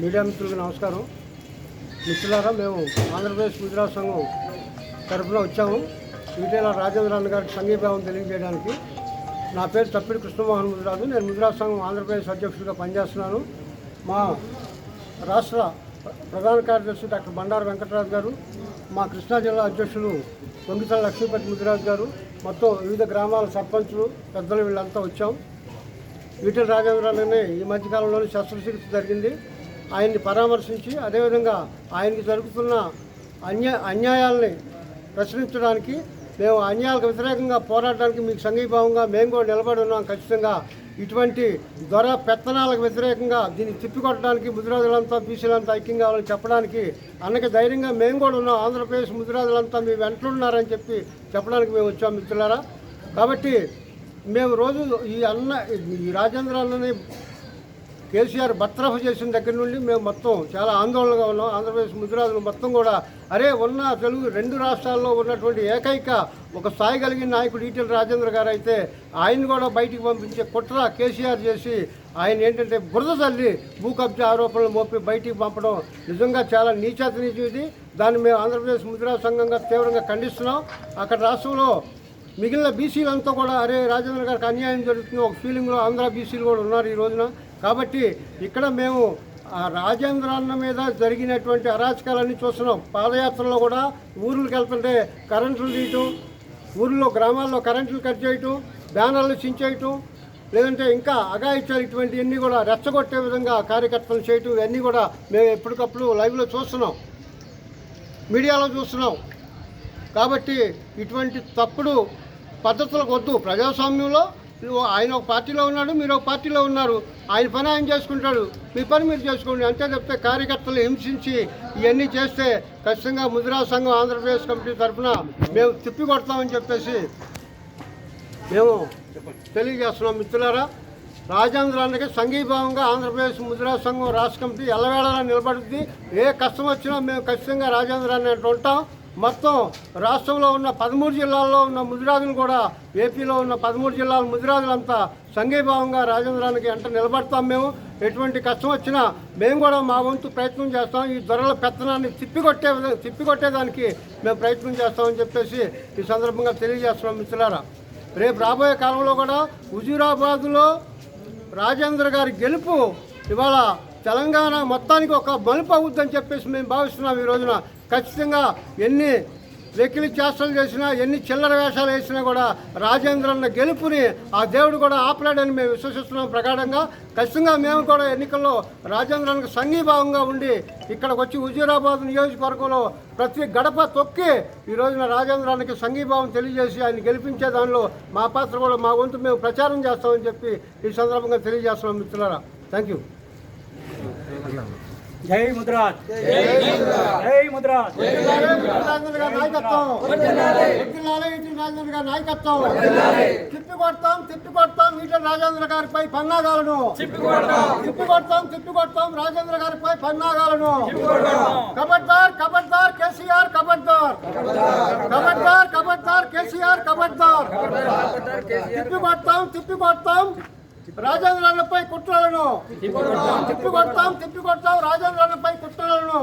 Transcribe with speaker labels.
Speaker 1: Media మిత్రులకు నమస్కారం. మిత్రులారా మేము ఆంధ్రప్రదేశ్ గుజరాత్ సంఘం తరఫున వచ్చాము. ఈటేల అన్న గారికి సంఘీభావం తెలియజేయడానికి. నా పేరు తప్పిడి కృష్ణమోహన్ ముదిరాజు నేను ముదిరాజ్ సంఘం ఆంధ్రప్రదేశ్ అధ్యక్షుడిగా పనిచేస్తున్నాను. మా రాష్ట్ర ప్రధాన కార్యదర్శి డాక్టర్ బండారు వెంకటరాజు గారు మా కృష్ణా జిల్లా అధ్యక్షులు పొంగితల లక్ష్మీపతి ముదిరాజు గారు మొత్తం వివిధ గ్రామాల సర్పంచులు పెద్దలు వీళ్ళంతా వచ్చాం. ఈటెల రాజేంద్రాలని ఈ మధ్యకాలంలోనే శస్త్రచికిత్స జరిగింది. ఆయన్ని పరామర్శించి అదేవిధంగా ఆయనకి జరుగుతున్న అన్యా అన్యాయాల్ని ప్రశ్నించడానికి మేము అన్యాయాలకు వ్యతిరేకంగా పోరాడడానికి మీకు సంఘీభావంగా మేము కూడా నిలబడి ఉన్నాం ఖచ్చితంగా. ఇటువంటి దొర పెత్తనాలకు వ్యతిరేకంగా దీన్ని తిప్పికొట్టడానికి ముదిరాజులంతా బీసీలంతా ఐక్యం కావాలని చెప్పడానికి అన్నకి ధైర్యంగా మేము కూడా ఉన్నాం. ఆంధ్రప్రదేశ్ ముదిరాజులంతా మీ వెంటలున్నారని చెప్పి చెప్పడానికి మేము వచ్చాం మిత్రులారా. కాబట్టి మేము రోజు ఈ అన్న ఈ రాజేంద్ర అన్నని కేసీఆర్ బర్తరఫ్ చేసిన దగ్గర నుండి మేము మొత్తం చాలా ఆందోళనగా ఉన్నాం. ఆంధ్రప్రదేశ్ ముద్రాజులు మొత్తం కూడా అరే ఉన్న తెలుగు రెండు రాష్ట్రాల్లో ఉన్నటువంటి ఏకైక ఒక స్థాయి కలిగిన నాయకుడు ఈటెల రాజేంద్ర గారు అయితే ఆయన కూడా బయటికి పంపించే కుట్ర కేసీఆర్ చేసి ఆయన ఏంటంటే బురద తల్లి భూ కబ్జా ఆరోపణలు మోపి బయటికి పంపడం నిజంగా చాలా నీచాతి నీచం ఇది. దాన్ని మేము ఆంధ్రప్రదేశ్ ముద్రా సంఘంగా తీవ్రంగా ఖండిస్తున్నాం. అక్కడ రాష్ట్రంలో మిగిలిన బీసీలంతా కూడా అరే రాజేంద్ర గారికి అన్యాయం జరుగుతుంది ఒక ఫీలింగ్లో ఆంధ్ర బీసీలు కూడా ఉన్నారు ఈ రోజున. కాబట్టి ఇక్కడ మేము ఆ రాజేంద్ర అన్న మీద జరిగినటువంటి అరాచకాలన్నీ చూస్తున్నాం. పాదయాత్రలో కూడా ఊర్లకు వెళ్తుంటే కరెంటులు తీయటం ఊర్లో గ్రామాల్లో కరెంటులు కట్ చేయటం బ్యానర్లు చించేయటం లేదంటే ఇంకా అగాయిత్యాలు ఇటువంటివన్నీ కూడా రెచ్చగొట్టే విధంగా కార్యకర్తలు చేయటం ఇవన్నీ కూడా మేము ఎప్పటికప్పుడు లైవ్లో చూస్తున్నాం. మీడియాలో చూస్తున్నాం. కాబట్టి ఇటువంటి తప్పుడు పద్ధతులకు వద్దు. ప్రజాస్వామ్యంలో ఆయన ఒక పార్టీలో ఉన్నాడు మీరు ఒక పార్టీలో ఉన్నారు. ఆయన పని ఆయన చేసుకుంటాడు. మీ పని మీరు చేసుకోండి. అంతే చెప్తే కార్యకర్తలు హింసించి ఇవన్నీ చేస్తే ఖచ్చితంగా ముదిరా సంఘం ఆంధ్రప్రదేశ్ కమిటీ తరఫున మేము తిప్పి కొడతామని చెప్పేసి మేము తెలియజేస్తున్నాం మిత్రులారా. రాజేంద్ర అన్నకి సంఘీభావంగా ఆంధ్రప్రదేశ్ ముద్రా సంఘం రాష్ట్ర కమిటీ ఎల్లవేళలా నిలబడుద్ది. ఏ కష్టం వచ్చినా మేము ఖచ్చితంగా రాజేంద్రాన్ని అంటూ ఉంటాం. మొత్తం రాష్ట్రంలో ఉన్న పదమూడు జిల్లాల్లో ఉన్న ముదిరాజులు కూడా ఏపీలో ఉన్న పదమూడు జిల్లాల ముదిరాజులంతా సంఘీభావంగా రాజేంద్రానికి ఎంట నిలబడతాం మేము. ఎటువంటి కష్టం వచ్చినా మేము కూడా మా వంతు ప్రయత్నం చేస్తాం. ఈ ధరల పెత్తనాన్ని తిప్పికొట్టే విధంగా తిప్పికొట్టేదానికి మేము ప్రయత్నం చేస్తామని చెప్పేసి ఈ సందర్భంగా తెలియజేస్తున్నాం మిత్రులారా. రేపు రాబోయే కాలంలో కూడా హుజూరాబాద్లో రాజేంద్ర గారి గెలుపు ఇవాళ తెలంగాణ మొత్తానికి ఒక మలుపు అవుద్దని చెప్పేసి మేము భావిస్తున్నాం ఈ రోజున. ఖచ్చితంగా ఎన్ని వెకిలి చేష్టలు చేసినా ఎన్ని చిల్లర వేషాలు వేసినా కూడా రాజేంద్రన్న గెలుపుని ఆ దేవుడు కూడా ఆపలేడని మేము విశ్వసిస్తున్నాం ప్రగాఢంగా. ఖచ్చితంగా మేము కూడా ఎన్నికల్లో రాజేంద్రన్కి సంఘీభావంగా ఉండి ఇక్కడికి వచ్చి హుజూరాబాద్ నియోజకవర్గంలో ప్రతి గడప తొక్కి ఈ రోజున రాజేంద్రానికి సంఘీభావం తెలియజేసి ఆయన గెలిపించే దానిలో మా పాత్ర కూడా మా వంతు మేము ప్రచారం చేస్తామని చెప్పి ఈ సందర్భంగా తెలియజేస్తున్నాం మిత్రులారా. థ్యాంక్ యూ
Speaker 2: జై ముద్రాజ్ జై ముద్రాజ్
Speaker 1: రాజేంద్ర గారి నాయకత్వం వడ్డిల్లాలి ఈటెల రాజేంద్ర గారి నాయకత్వం తిప్పి కొడతాం తిప్పి కొడతాం ఈటెల రాజేంద్ర గారిపై పన్నాగాలను తిప్పి కొడతాం తిప్పి కొడతాం రాజేంద్ర గారిపై పన్నాగాలను కబడ్దార్ కబడ్దార్ కేసీఆర్ కబడ్దార్ కబడ్దార్ కబడ్దార్ కేసీఆర్ కబడ్దార్ తిప్పి కొడతాం తిప్పి కొడతాం రాజేంద్రపై కుట్రలను. తిప్పి కొడతాం తిప్పి కొడతాం రాజేంద్రపై కుట్రలను